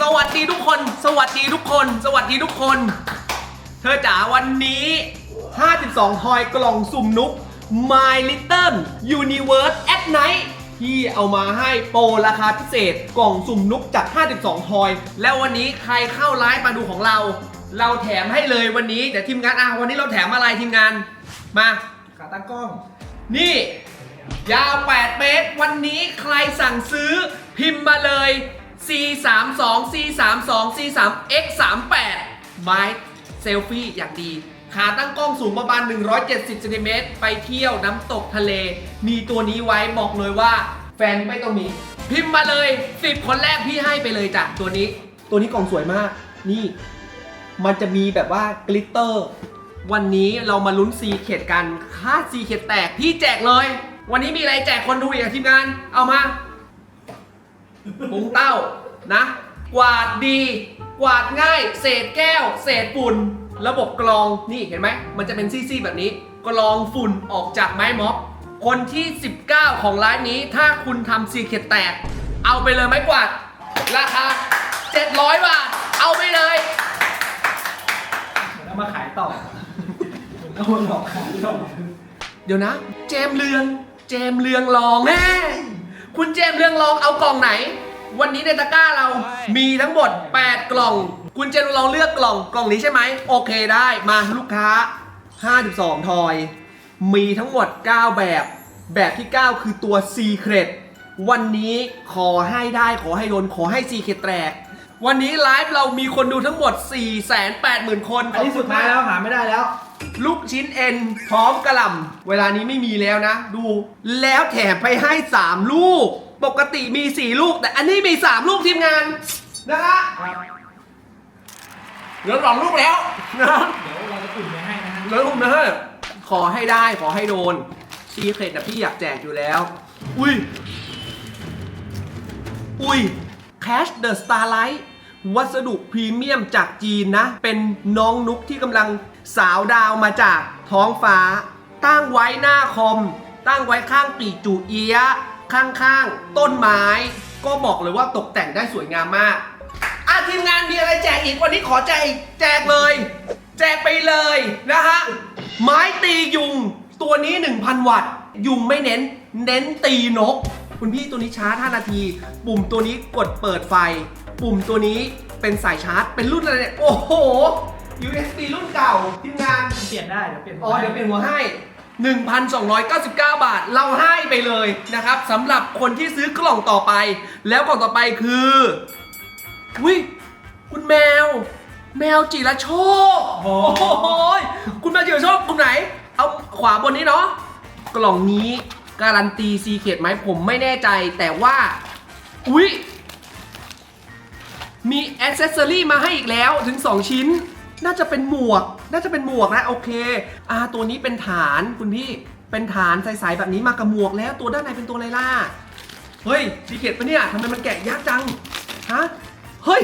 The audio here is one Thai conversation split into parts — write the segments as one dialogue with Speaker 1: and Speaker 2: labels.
Speaker 1: สวัสดีทุกคน สวัสดีทุกคน สวัสดีทุกคน เธอจ๋าวันนี้ 52 ทอยกล่องสุ่มนุก My Little Universe at Night ที่เอามาให้โปรราคาพิเศษกล่องสุ่มนุกจาก 52 ทอย แล้ววันนี้ใครเข้าไลฟ์มาดูของเรา เราแถมให้เลยวันนี้เดี๋ยวทีมงานอะวันนี้เราแถมอะไรทีมงานมา
Speaker 2: ขาตั้งกล้อง
Speaker 1: นี่ ยาว 8 เมตร วันนี้ใครสั่งซื้อพิมพ์มาเลย C 3 2 C 3 2 C 3 X 3 8ไม้เซลฟี่อย่างดีขาตั้งกล้องสูงประมาณ 170ซนติเมตรไปเที่ยวน้ำตกทะเล มีตัวนี้ไว้บอกเลยว่า แฟนไม่ต้องมี พิมพ์มาเลย 10 คนแรกพี่ให้ไปเลยจ้ะตัวนี้ ตัวนี้กล่องสวยมาก นี่ มันจะมีแบบว่ากลิตเตอร์ วันนี้เรามาลุ้นซีเขตกัน ค่าซีเขตแตกพี่แจกเลย วันนี้มีอะไรแจกคนดูอีกทีมงาน เอามา ปุงเต้านะ กวาดดี กวาดง่าย เศษแก้ว เศษฝุ่น ระบบกรองนี่เห็นไหม มันจะเป็นซี่ๆแบบนี้กรองฝุ่นออกจากไม้ม็อบ คนที่ 19 ของร้านนี้ถ้าคุณทำซีเขตแตก เอาไปเลยไม้กวาด ราคา 700 บาท เอาไปเลย
Speaker 2: เหมือนเอามาขายต่อเหมือนเอามาหลอกขายต่อ
Speaker 1: เดี๋ยวนะ เจมส์เรือง เจมส์เรืองรองแน่ คุณเจมส์เรืองรองเอากล่องไหน วันนี้ในตะกร้าเรามีทั้งหมด 8 กล่อง คุณเจมส์เรืองรองเลือกกล่องกล่องนี้ใช่ไหมโอเคได้มาลูกค้า 52 ทอย มีทั้งหมด 9 แบบ แบบที่ 9 คือตัว Secret วันนี้ขอให้ได้ขอให้โดนขอให้ Secret แตก วันนี้ไลฟ์เรามีคนดูทั้งหมด 480,000 คน
Speaker 2: อันนี้สุดท้ายแล้วหาไม่ได้แล้ว
Speaker 1: ลูกชิ้นเอ็นพร้อมกระหล่ำเวลานี้ไม่มีแล้วนะ ดูแล้วแถมไปให้ 3 ลูก ปกติมี 4 ลูก แต่อันนี้มี 3 ลูกทีมงานนะฮะเหลือสองลูกแล้วนะ
Speaker 2: เดี๋ยวเราจะตุ่นไปให้นะฮะ
Speaker 1: เหลือลูกนะฮะขอให้ได้ขอให้โดนซีเครตนะพี่อยากแจกอยู่แล้ว อุ้ย อุ้ย Cash the Starlight วัสดุพรีเมียมจากจีนนะ เป็นน้องนุกที่กำลัง สาวดาวมาจากท้องฟ้า ตั้งไว้หน้าคอม ตั้งไว้ข้างปีจูเอียะข้างๆ ต้นไม้ ก็บอกเลยว่าตกแต่งได้สวยงามมากอะทีมงานมีอะไรแจกอีกวันนี้ขอแจกอีกแจกเลย แจกไปเลยนะฮะไม้ตียุงตัวนี้ 1,000 วัตต์ ยุงไม่เน้น เน้นตีนก คุณพี่ตัวนี้ชาร์จ 5 นาที ปุ่มตัวนี้กดเปิดไฟ ปุ่มตัวนี้เป็นสายชาร์จ เป็นรุ่นอะไรเนี่ย โอ้โห USB รุ่นเก่าทีมงาน
Speaker 2: เปลี่ยนได้เดี๋ยวเปลี่ยน
Speaker 1: อ๋อเดี๋ยวเปลี่ยนหัวให้ 1,299 บาท เราให้ไปเลยนะครับสำหรับคนที่ซื้อกล่องต่อไป แล้วกล่องต่อไปคือวิคุณแมว แมวจิรโชค
Speaker 2: โอ้
Speaker 1: โอ้โหยคุณแมวจิรโชคตรงไหน เอาขวาบนนี้เนาะกล่องนี้การันตีซีเ e ตไหมผมไม่แน่ใจแต่ว่า อุ๊ย มีอ c เซสซอรี่มาให้อีกแล้วถึง 2 ชิ้น น่าจะเป็นหมวก น่าจะเป็นหมวกนะโอเคอ่าตัวนี้เป็นฐานคุณพี่ เป็นฐานใสๆแบบนี้มากับหมวกแล้วตัวด้านในเป็นตัวอะไรล่ะ เฮ้ยซีเกตปะเนี่ยทำไมมันแกะยากจัง ฮะ เฮ้ย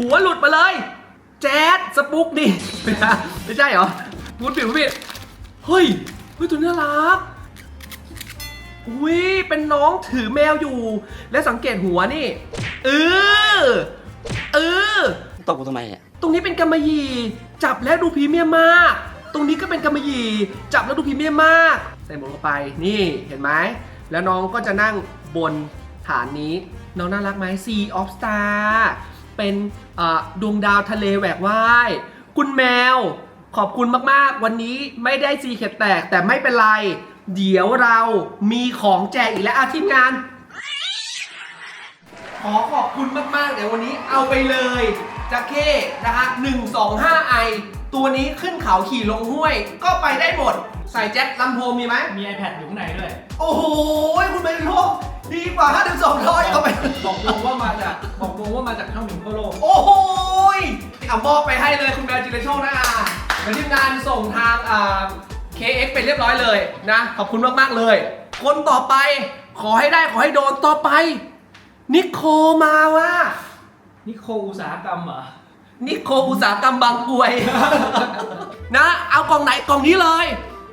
Speaker 1: หัวหลุดมาเลย แจ๊ดสปุกดิไม่ใช่เหรอพูดผิดพูดผิดเฮ้ย เฮ้ยตัวนี้น่ารักอุ้ยเป็นน้องถือแมวอยู่ และสังเกตหัวนี่ เออ เออ
Speaker 3: ตบกูทำไมเนี่ย
Speaker 1: ตรงนี้เป็นกำมะหยี่จับแล้วดูพรีเมียมมาก ตรงนี้ก็เป็นกำมะหยี่จับแล้วดูพรีเมียมมาก ใส่หมวกลงไปนี่เห็นไหมแล้วน้องก็จะนั่งบนฐานนี้น้องน่ารักไหม Sea of Star เป็นดวงดาวทะเลแหวกว่ายคุณแมว ขอบคุณมากๆ วันนี้ไม่ได้ซีเข็ดแตกแต่ไม่เป็นไร เดี๋ยวเรามีของแจกอีกแล้วอาทีมงาน ขอขอบคุณมากๆเดี๋ยววันนี้เอาไปเลยจักเข้นะฮะ125ไอตัวนี้ขึ้นเขาขี่ลงห้วย ก็ไปได้หมด ใส่แจ็คลำโพงมีไหม
Speaker 2: มี iPad อยู่ข้างในด้วย
Speaker 1: โอ้โห คุณเป็นโลกดีกว่า52ร้อยเข้าไป
Speaker 2: บอกวงว่ามาจาก บอกวงว่ามาจากช่องหนึ่งทั่วโลก
Speaker 1: โอ้โหยเอามอบไปให้เลยคุณแมวจิรโชคนะอะเดี๋ยวทีมงานส่งทางอ่า KX ไปเรียบร้อยเลยนะ ขอบคุณมาก ๆ เลย คนต่อไปขอให้ได้ขอให้โดนต่อไป นิโคมาว่ะ
Speaker 2: นี่โคอุตสาหกรรมเหรอ
Speaker 1: นิโคอุตสาหกรรมบางกรวย นะ เอากล่องไหนกล่องนี้เลย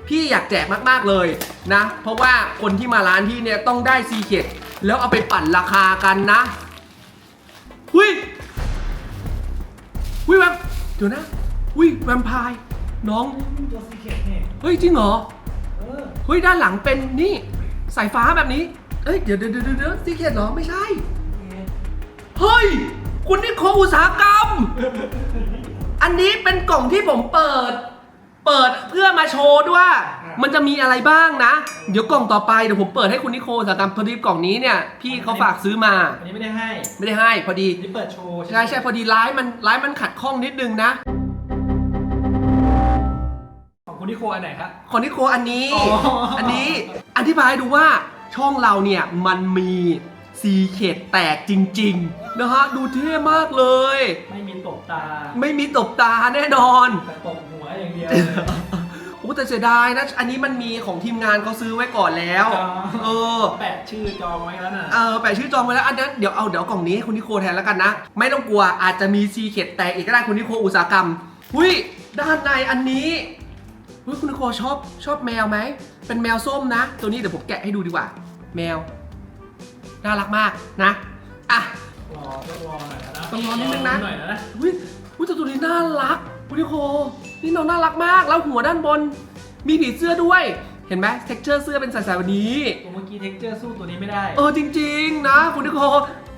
Speaker 1: พี่อยากแจกมากๆเลยนะ เพราะว่าคนที่มาร้านพี่เนี่ยต้องได้ซีเค็ดแล้วเอาไปปั่นราคากันนะหุยอุ้ยแวมเดี๋ยวนะอุ้ยแวมไพร์น้อง
Speaker 2: ตัวซีเคทเนี่ย
Speaker 1: เฮ้ยจริงเหรอ
Speaker 2: เออ
Speaker 1: เฮ้ยด้านหลังเป็นนี่สายฟ้าแบบนี้ เอ้ยเดี๋ยวเดี๋ยวเดี๋ยวเดี๋ยวซีเกตเหรอไม่ใช่ เฮ้ย คุณนี่โคอุตสาหกรรม อันนี้เป็นกล่องที่ผมเปิด เปิดเพื่อมาโชว์ด้วยว่ามันจะมีอะไรบ้างนะ เดี๋ยวกล่องต่อไปเดี๋ยวผมเปิดให้คุณนิโคอุตสาหกรรมพอดีกล่องนี้เนี่ยพี่เขาฝากซื้อมา
Speaker 2: อันนี้ไม่ได้ให้
Speaker 1: ไม่ได้ให้พอดี
Speaker 2: อันนี้เปิดโชว์
Speaker 1: ใช่ใช่พอดีร้ายมันร้ายมันขัดข้องนิดนึงนะ
Speaker 2: ของคุณนิโคอันไหนครับ
Speaker 1: ของนิโคอันนี้
Speaker 2: อ๋ออั
Speaker 1: อันนี้อธิบายให้ดูว่า ช่องเราเนี่ยมันมีซีเขตแตกจริงๆนะฮะดูเท่มากเลย
Speaker 2: ไม่มีตบตา
Speaker 1: ไม่มีตบตาแน่นอน
Speaker 2: แต่ตบหัวอย่างเดียว
Speaker 1: โอ้แต่เสียดายนะ อันนี้มันมีของทีมงานเขาซื้อไว้ก่อนแล้ว
Speaker 2: อ๋อ
Speaker 1: เออ
Speaker 2: แปะชื่อจองไว้แล้วน่ะ
Speaker 1: เออแปะชื่อจองไว้แล้วอันนั้นเดี๋ยวเอาเดี๋ยวกล่องนี้ให้คุณนิโคแทนแล้วกันนะ ไม่ต้องกลัวอาจจะมีซีเขตแตกอีกก็ได้คุณนิโคอุตสาหกรรมหุยด้านในอันนี้ หุยคุณนิโคชอบชอบแมวไหม เป็นแมวส้มนะ ตัวนี้เดี๋ยวผมแกะให้ดูดีกว่า แมว น่ารักมากนะ อะ
Speaker 2: รอต้องรอหน่อยนะ
Speaker 1: ต้องรอนิดนึงนะ
Speaker 2: หน่อยนะ
Speaker 1: อุ้ยอุ้ยแต่ตัวนี้น่ารักคุณนิโค นี่น้องน่ารักมาก แล้วหัวด้านบน มีผีเสื้อด้วย เห็นไหมเท็กเจอร์เสื้อเป็นสายๆแบบนี้
Speaker 2: ตัวเมื่อกี้เท็กเจอร์สู้ตัวนี้ไม่ได้
Speaker 1: เออจริง ๆ นะ คุณนิโค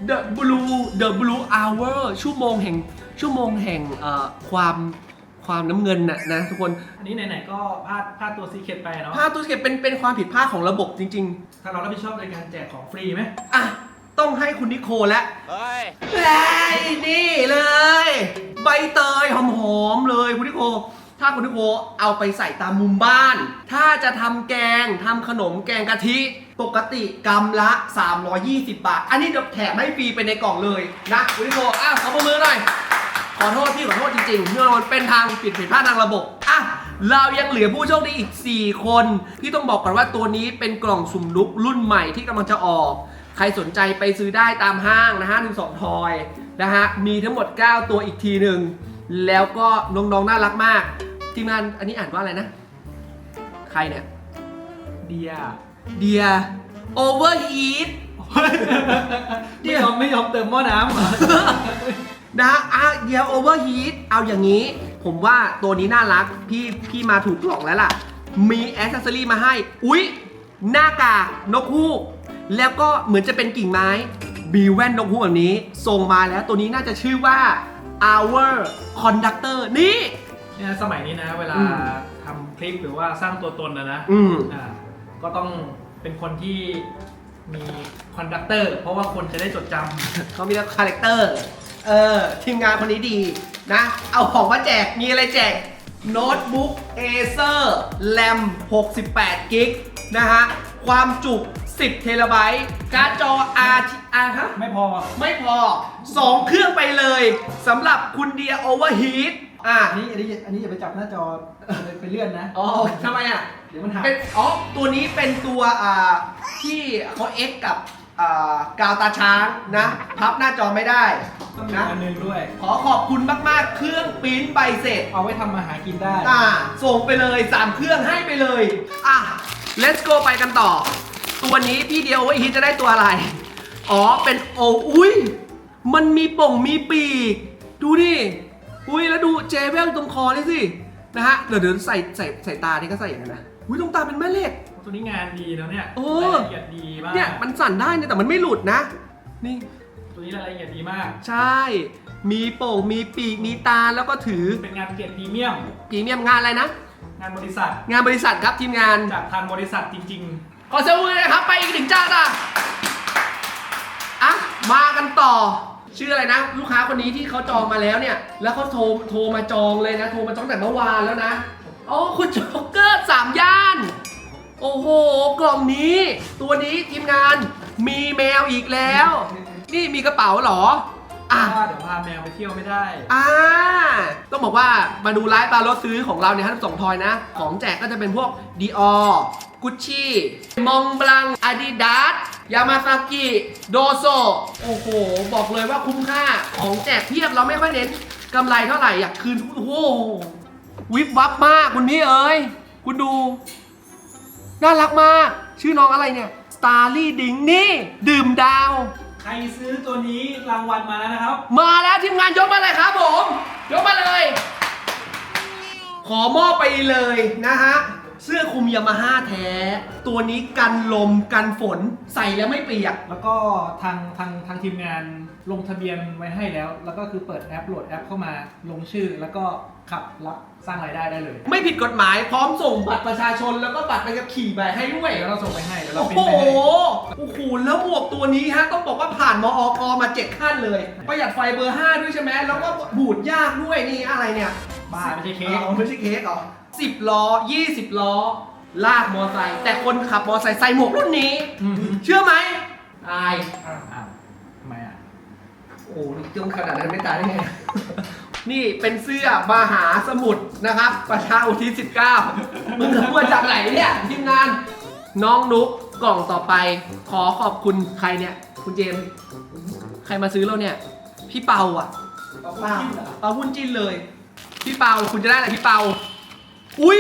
Speaker 1: The Blue The Blue Hour ชั่วโมงแห่งชั่วโมงแห่งเอ่อความ ความน้ำเงินน่ะนะทุกคน
Speaker 2: อันนี้ไหนๆก็พลาดพลาดตัวซีเคทไปเนาะ
Speaker 1: พลาดตัวเก็บเป็นเป็นความผิดพลาดของระบบจริง
Speaker 2: ถ้าเรารับผิดชอบในการแจกของฟรีไหม
Speaker 1: ๆ อะ ต้องให้คุณนิโคแล้ว
Speaker 3: เฮ้ย
Speaker 1: เฮ้ยนี่เลย ใบเตยหอมๆเลยคุณนิโค ถ้าคุณนิโคเอาไปใส่ตามมุมบ้าน ถ้าจะทำแกงทำขนมแกงกะทิ ปกติกำละ 320 บาท อันนี้เดี๋ยวแถมให้ฟรีไปในกล่องเลยนะคุณนิโคอ้าวขอประมือหน่อย ขอโทษพี่ขอโทษจริงๆเนื่องมันเป็นทางผิดผิดพลาดทางระบบอะเรายังเหลือผู้โชคดีอีก 4 คน พี่ต้องบอกก่อนว่าตัวนี้เป็นกล่องสุ่มลุกรุ่นใหม่ที่กำลังจะออก ใครสนใจไปซื้อได้ตามห้างนะฮะหนึ่งสองทอยนะฮะ มีทั้งหมด 9 ตัวอีกทีหนึ่ง แล้วก็น้องๆน่ารักมาก ทีมงานอันนี้อ่านว่าอะไรนะ ใครเนี่ย
Speaker 2: เดีย
Speaker 1: เดีย โอเวอร์ฮีท เดี๋
Speaker 2: ไม่
Speaker 1: ยว
Speaker 2: ยอมไม่ยอมเติมหม้อน้ำ
Speaker 1: นะฮะอะเดี๋ยวโอเวอร์ฮีทเอาอย่างนี้ ผมว่าตัวนี้น่ารัก พี่พี่มาถูกกล่องแล้วล่ะ มีแอ c เซอรี่มาให้ อุ๊ย หน้ากากนกฮูก แล้วก็เหมือนจะเป็นกิ่งไม้บีแว่นนกฮูกแบบนี้ส่งมาแล้วตัวนี้น่าจะชื่อว่า our conductor นี่
Speaker 2: เนี่ยสมัยนี้นะ เวลา
Speaker 1: อืม
Speaker 2: ทำคลิปหรือว่าสร้างตัวตนนะนะ
Speaker 1: อืม
Speaker 2: อ่าก็ต้องเป็นคนที่มีคอนดักเตอร์ เพราะว่าคนจะได้จดจำ
Speaker 1: เขามีแล้วคาแรคเตอร์ เออทีมงานคนนี้ดีนะ เอาของมาแจกมีอะไรแจกโน้ตบุ๊ก Acer RAM 68กิกนะฮะ ความจุ10 เทราไบต์การ์ดจอ RT R ฮะ
Speaker 2: ไม่พอ
Speaker 1: ไม่พอ 2 เครื่องไปเลยสำหรับคุณเดียโอเวอร์ฮีทอะ
Speaker 2: อันนี้อันนี้อันนี้อย่าไปจับหน้าจอไปเลื่อนนะ
Speaker 1: อ๋อทำไมอะ
Speaker 2: เดี๋ยวมันหัก
Speaker 1: เป็นอ๋อ ตัวนี้เป็นตัวอ่าที่เขาเอ็กกับ อ่ากาวตาช้างนะพับหน้าจอไม่ได้
Speaker 2: ต้องมี
Speaker 1: นะ
Speaker 2: อันหนึงด้วย
Speaker 1: ขอขอบคุณมากๆ เครื่องปริ้นใบเสร็จ
Speaker 2: เอาไว้ทำมาหากินได้
Speaker 1: อ่าส่งไปเลย 3 เครื่องให้ไปเลย อะ let's go ไปกันต่อ ตัวนี้พี่เดียวไว้ฮิตจะได้ตัวอะไร อ๋อ เป็นโออุ้ย มันมีป่งมีปีก ดูดิอุ้ยแล้วดูเจเวลตรงคอนี่สิ นะฮะ เดี๋ยวเดี๋ยวใส่ใส่ใส่ตานี่ก็ใส่อย่างนั้นนะอุ้ยตรงตาเป็นแม่เหล็ก
Speaker 2: ตัวนี้งานดีแล้วเนี่ย
Speaker 1: โอ้
Speaker 2: รายละเอียดดีมาก
Speaker 1: เนี่ยมันสั่นได้เนี่ยแต่มันไม่หลุดนะ นี่
Speaker 2: ตัวนี้รายละเอียดดีมาก
Speaker 1: ใช่ มีโป่งมีปีกมีตาแล้วก็ถือ
Speaker 2: เป็นงานเกียรติพรีเมียม
Speaker 1: พรีเมียมงานอะไรนะ
Speaker 2: งานบริษัท
Speaker 1: งานบริษัทครับทีมงาน
Speaker 2: จากทางบริษัทจริง
Speaker 1: ขอเซลล์เลยนะครับ ไปอีกหนึ่งเจ้าจ้ะอะ มากันต่อ ชื่ออะไรนะ ลูกค้าคนนี้ที่เขาจองมาแล้วเนี่ย แล้วเขาโทรโทรมาจองเลยนะ โทรมาจองแต่เมื่อวานแล้วนะอ๋อคุณโจ๊กเกอร์สามย่าน โอ้โห กล่องนี้ ตัวนี้ทีมงานมีแมวอีกแล้ว นี่มีกระเป๋าเหรอ
Speaker 2: ๆ
Speaker 1: อะ
Speaker 2: เพราะว่าเดี๋ยวพาแมวไปเที่ยวไม่ได้
Speaker 1: อ่าต้องบอกว่ามาดูไลฟ์บาร์รถซื้อของเราเนี่ยทั้งสองทอยนะ ของแจกก็จะเป็นพวก Dior Gucci มองบลัง Adidas ยามาซากิโดโซโอ้โห บอกเลยว่าคุ้มค่าของแจกเพียบเราไม่ค่อยเน้นกำไรเท่าไหร่อยากคืนโอ้โห วิบวับมากคุณพี่เอ้ย คุณดู น่ารักมาก ชื่อน้องอะไรเนี่ย Starly Ding นี่ ดื่มดาว
Speaker 2: ใครซื้อตัวนี้รางวัลมาแล้วนะครับ
Speaker 1: มาแล้วทีมงานยกมาเลยครับผม ยกมาเลย ขอมอบไปเลยนะฮะ เสื้อคลุมยามาฮ่าแท้ ตัวนี้กันลมกันฝนใส่แล้วไม่เปียก
Speaker 2: แล้วก็ทางทางทางทีมงานลงทะเบียนไว้ให้แล้ว แล้วก็คือเปิดแอปโหลดแอปเข้ามาลงชื่อ แล้วก็ขับรับสร้างรายได้ได้เลย
Speaker 1: ไม่ผิดกฎหมายพร้อมส่งบัตรประชาชนแล้วก็บัตรไปกับขี่ไปให้ด้วย
Speaker 2: เดี๋ยวเราส่งไปให้เดี๋ยวเรา
Speaker 1: โอ้
Speaker 2: เป็น
Speaker 1: โห
Speaker 2: ไปให้
Speaker 1: โอ้โห แล้วหมวกตัวนี้ฮะ ต้องบอกว่าผ่านมอกมาเจ็ดขั้นเลย ประหยัดไฟเบอร์ 5 ด้วยใช่ไหม แล้วก็บูดยากด้วยนี่อะไรเนี่ย
Speaker 2: บ้าไม่ใช่เค้ก
Speaker 1: อ๋อไม่ใช่เค้กเหรอ สิบล้อยี่สิบล้อ ลากมอไซค์แต่คนขับมอไซค์ใส่หมวกรุ่นนี้
Speaker 2: อืม
Speaker 1: เชื่อไหมอาย
Speaker 2: อ้าวอ้าวทำไมอะ
Speaker 1: โอ้โหจงขนาดนั้นไม่ตายได้ไง นี่เป็นเสื้อมหาสมุทรนะครับประชาอุทิศ19มึงเอามาจากไหนเนี่ยทีมงาน น้องนุ๊กกล่องต่อไป ขอขอบคุณใครเนี่ย คุณเจมส์ใครมาซื้อเราเนี่ย พี่เปาอะ
Speaker 2: เอาเปล่า
Speaker 1: เปาหุ้นจิ้นเลย พี่เปาคุณจะได้อะไรพี่เปา อุ้ย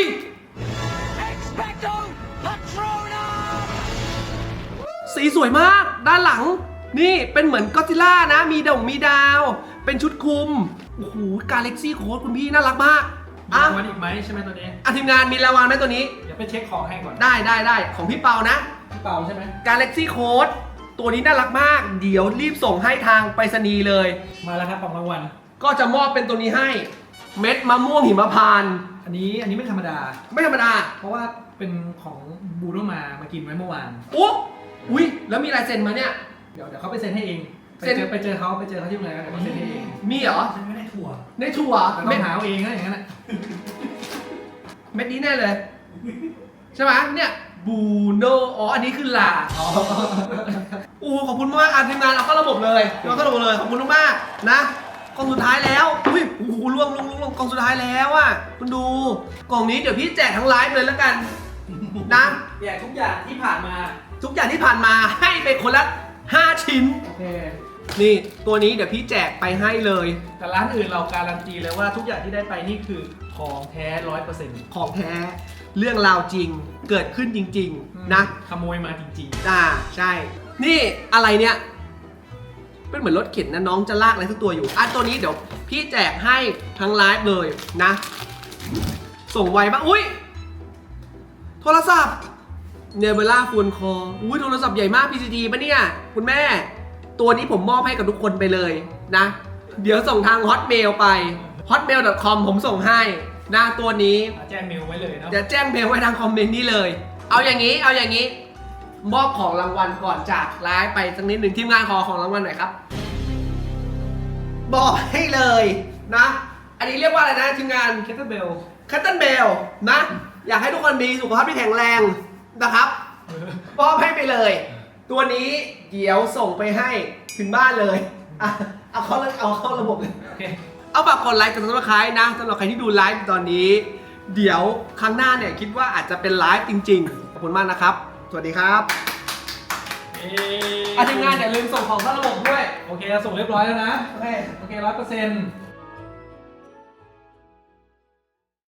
Speaker 3: Expecto Patronum!
Speaker 1: สีสวยมาก ด้านหลัง นี่เป็นเหมือนก็ซิล่านะ มีดงมีดาว เป็นชุดคลุม โอ้โหกาเล็กซี่โค้ดคุณพี่น่ารักมาก
Speaker 2: มี
Speaker 1: อะ
Speaker 2: รางวัลอีกไหมใช่ไหมตัวนี้
Speaker 1: อะทีมงานมีรางวัลไหมตัวนี้
Speaker 2: เดี๋ยวไปเช็คของให้ก่อน
Speaker 1: ได้ได้ได้ของพี่เปานะ
Speaker 2: พี่เปาใช่ไหม
Speaker 1: Galaxy Code ตัวนี้น่ารักมาก เดี๋ยวรีบส่งให้ทางไปรษณีย์เลย
Speaker 2: มาแล้วครับของรางวัล
Speaker 1: ก็จะมอบเป็นตัวนี้ให้ เม็ดมะม่วงหิมพานต์
Speaker 2: อันนี้อันนี้ไม่ธรรมดา
Speaker 1: ไม่ธรรมดา
Speaker 2: เพราะว่าเป็นของบูโรมามากินไว้เมื่อวาน
Speaker 1: อุ๊ยอุ้ยแล้วมีลายเซ็นมาเนี่ย
Speaker 2: เดี๋ยวเดี๋ยวเขาไปเซ็นให้เอง ไป
Speaker 1: เซ็น
Speaker 2: เจอไปเจอเขาไปเจอเขาที่โรงแรมแล้วเดี๋ยวเขาเซ็นให้เอง
Speaker 1: มีเหรอ
Speaker 2: เซ็นไม่ได้ถั่ว
Speaker 1: ในถั่ว
Speaker 2: แต่ต้
Speaker 1: เม็
Speaker 2: อ
Speaker 1: ด
Speaker 2: งหาเอาเองนะอย่างนั้นแหละ
Speaker 1: เม็ดนี้แน่เลย ใช่ไหมเนี่ยบูโนอ๋ออันนี้คือลา
Speaker 2: อ๋อ
Speaker 1: โอ้ขอบคุณมากอะทีมงานเอาเข้าระบบเลยเอาเข้าระบบเลย ขอบคุณมากๆนะ กล่องสุดท้ายแล้วอุ้ยโอ้โหล่วงล่วงล่วงล่วงกล่องสุดท้ายแล้วอะคุณดูกล่องนี้เดี๋ยวพี่แจกทั้งไลฟ์เลยแล้วกันนะ
Speaker 2: อย่างทุกอย่างที่ผ่านมา
Speaker 1: ทุกอย่างที่ผ่านมาให้ไปคนละ5 ชิ้น
Speaker 2: โอเค
Speaker 1: นี่ตัวนี้เดี๋ยวพี่แจกไปให้เลย
Speaker 2: แต่ร้านอื่นเราการันตีเลยว่าทุกอย่างที่ได้ไปนี่คือของแท้ร้อยเปอร์เซ็นต์
Speaker 1: ของแท้เรื่องราวจริงเกิดขึ้นจริง ๆ นะ
Speaker 2: ขโมยมาจริง
Speaker 1: อ่าใช่ นี่อะไรเนี่ย เป็นเหมือนรถเข็นนะน้องจะลากอะไรทุกตัวอยู่อะตัวนี้เดี๋ยวพี่แจกให้ทั้งไลฟ์เลยนะ ส่งไวมากอุ้ยโทรศัพท์เนเบล่าฟูนคออุ้ยโทรศัพท์ใหญ่มาก PCD ปะเนี่ย คุณแม่ ตัวนี้ผมมอบให้กับทุกคนไปเลยนะ เดี๋ยวส่งทาง Hotmail ไป hotmail.com ผมส่งให้นะตัวนี้
Speaker 2: ๆแจ้งเมลไว้เลยเนาะ
Speaker 1: เดี๋ยวแจ้งเบลไว้ทางคอมเมนต์นี้เลย เอาอย่างนี้ เอาอย่างนี้ มอบของรางวัลก่อนจากไลฟ์ไปสักนิดหนึ่งทีมงานขอของรางวัลหน่อยครับ บอกให้เลยนะ อันนี้เรียกว่าอะไรนะทีมงาน
Speaker 2: เคทเทอร์เบล
Speaker 1: คัตเติลเบลนะ อยากให้ทุกคนมีสุขภาพที่แข็งแรงนะครับมอบให้ไปเลย ตัวนี้เดี๋ยวส่งไปให้ถึงบ้านเลยอะเอาเข้าเอาเข้าระบบเลย
Speaker 2: โอเค
Speaker 1: เอาฝากกดไลค์กดซับสไครต์นะสำหรับใครที่ดูไลฟ์ตอนนี้ เดี๋ยวครั้งหน้าเนี่ยคิดว่าอาจจะเป็นไลฟ์จริงๆ ขอบคุณมากนะครับ สวัสดีครับ อาทีมงานอย่าลืมส่งของเข้าระบบด้วย
Speaker 2: โอเคเราส่งเรียบร้อยแล้วนะ
Speaker 1: โอเค
Speaker 2: โอเคร้อยเปอร์เซ็นต์